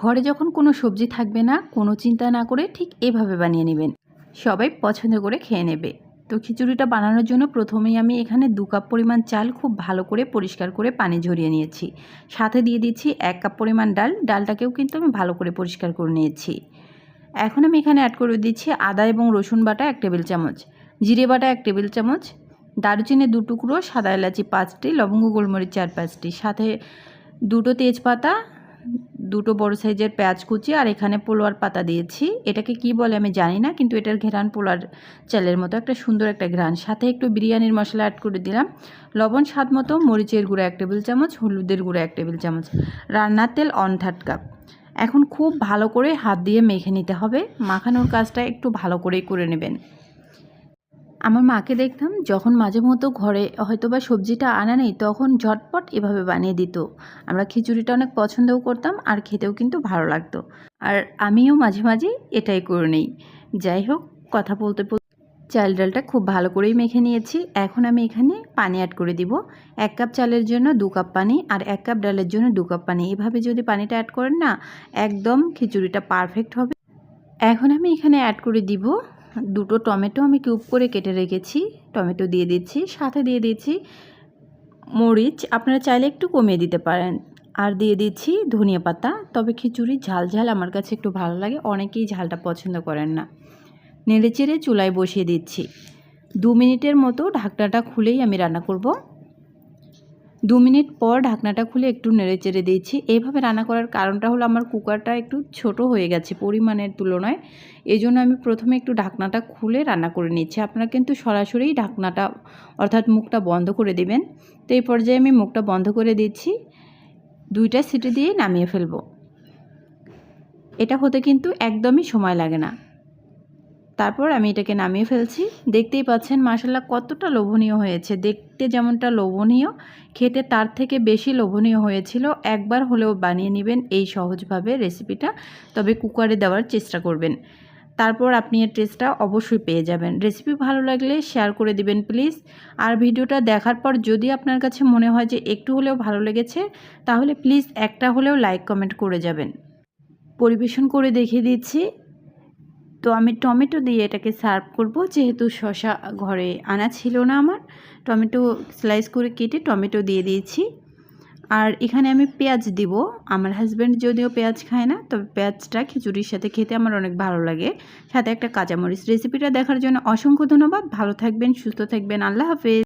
ঘরে যখন কোনো সবজি থাকবে না, কোনো চিন্তা না করে ঠিক এভাবে বানিয়ে নেবেন। সবাই পছন্দ করে খেয়ে নেবে। তো খিচুড়িটা বানানোর জন্য প্রথমেই আমি এখানে দু কাপ পরিমাণ চাল খুব ভালো করে পরিষ্কার করে পানি ঝরিয়ে নিয়েছি। সাথে দিয়ে দিচ্ছি এক কাপ পরিমাণ ডাল। ডালটাকেও কিন্তু আমি ভালো করে পরিষ্কার করে নিয়েছি। এখন আমি এখানে অ্যাড করে দিচ্ছি আদা এবং রসুন বাটা এক টেবিল চামচ, জিরে বাটা এক টেবিল চামচ দারুচিনি দু টুকরো, সাদা এলাচি পাঁচটি, লবঙ্গ, গোলমরিচ চার পাঁচটি, সাথে দুটো তেজপাতা দুটো বড় সাইজের পেঁয়াজ কুচি আর এখানে পোলোয়ার পাতা দিয়েছি। এটাকে কি বলে আমি জানি না, কিন্তু এটার ঘেরান পোলার চালের মতো, একটা সুন্দর একটা ঘ্রাণ। সাথে একটু বিরিয়ানির মশলা অ্যাড করে দিলাম। লবণ স্বাদ মতো, মরিচের গুঁড়ো এক টেবিল চামচ, হলুদের গুঁড়ো এক টেবিল চামচ। রান্নার তেল অন থার্ড কাপ এখন খুব ভালো করে হাত দিয়ে মেখে নিতে হবে। মাখানোর কাজটা একটু ভালো করেই করে নেবেন। আমার মাকে দেখতাম, যখন মাঝে মতো ঘরে হয়তো বা সবজিটা আনা নেই, তখন ঝটপট এভাবে বানিয়ে দিত। আমরা খিচুড়িটা অনেক পছন্দও করতাম আর খেতেও কিন্তু ভালো লাগতো। আর আমিও মাঝে মাঝে এটাই করে নিই। যাই হোক, কথা বলতে বলতে চাল ডালটা খুব ভালো করেই মেখে নিয়েছি। এখন আমি এখানে পানি অ্যাড করে দিব। এক কাপ চালের জন্য দু কাপ পানি আর এক কাপ ডালের জন্য দু কাপ পানি। এভাবে যদি পানিটা অ্যাড করেন না, একদম খিচুড়িটা পারফেক্ট হবে। এখন আমি এখানে অ্যাড করে দিব দুটো টমেটো আমি কিউব করে কেটে রেখেছি। টমেটো দিয়ে দিচ্ছি, সাথে দিয়ে দিচ্ছি মরিচ। আপনারা চাইলে একটু কমিয়ে দিতে পারেন। আর দিয়ে দিচ্ছি ধনিয়া পাতা। তবে খিচুড়ি ঝাল ঝাল আমার কাছে একটু ভালো লাগে, অনেকেই ঝালটা পছন্দ করেন না। নেড়ে চেড়ে চুলায় বসিয়ে দিচ্ছি। দু মিনিটের মতো ঢাকনাটা খুলেই আমি রান্না করব। দু মিনিট পর ঢাকনাটা খুলে একটু নেড়ে চেড়ে দিয়েছি। এইভাবে রান্না করার কারণটা হলো আমার কুকারটা একটু ছোট হয়ে গেছে পরিমাণের তুলনায়। এই জন্য আমি প্রথমে একটু ঢাকনাটা খুলে রান্না করে নিচ্ছি। আপনারা কিন্তু সরাসরি ঢাকনাটা, অর্থাৎ মুখটা বন্ধ করে দেবেন। তো এই পর্যায়ে আমি মুখটা বন্ধ করে দিচ্ছি। দুইটা সিটি দিয়ে নামিয়ে ফেলব। এটা হতে কিন্তু একদমই সময় লাগে না। তারপর আমি এটাকে নামিয়ে ফেলছি। দেখতেই পাচ্ছেন মাসাল্লাহ কতটা লোভনীয় হয়েছে। দেখতে যেমনটা লোভনীয়, খেতে তার থেকে বেশি লোভনীয় হয়েছিল। একবার হলেও বানিয়ে নেবেন এই সহজভাবে রেসিপিটা। তবে কুকারে দেওয়ার চেষ্টা করবেন। তারপর আপনি এর টেস্টটা অবশ্যই পেয়ে যাবেন। রেসিপি ভালো লাগলে শেয়ার করে দিবেন, প্লিজ। আর ভিডিওটা দেখার পর যদি আপনার কাছে মনে হয় যে একটু হলেও ভালো লেগেছে, তাহলে প্লিজ একটা হলেও লাইক কমেন্ট করে যাবেন। পরিবেশন করে দেখিয়ে দিচ্ছি। তো আমি টমেটো দিয়ে এটাকে সার্ভ করব। যেহেতু শশা ঘরে আনা ছিল না আমার, টমেটো স্লাইস করে কেটে টমেটো দিয়ে দিয়েছি। আর এখানে আমি পেঁয়াজ দিব। আমার হাজব্যান্ড যদিও পেঁয়াজ খায় না, তবে পেঁয়াজটা খিচুড়ির সাথে খেতে আমার অনেক ভালো লাগে। সাথে একটা কাঁচামরিচ রেসিপিটা দেখার জন্য অসংখ্য ধন্যবাদ। ভালো থাকবেন, সুস্থ থাকবেন। আল্লাহ হাফেজ।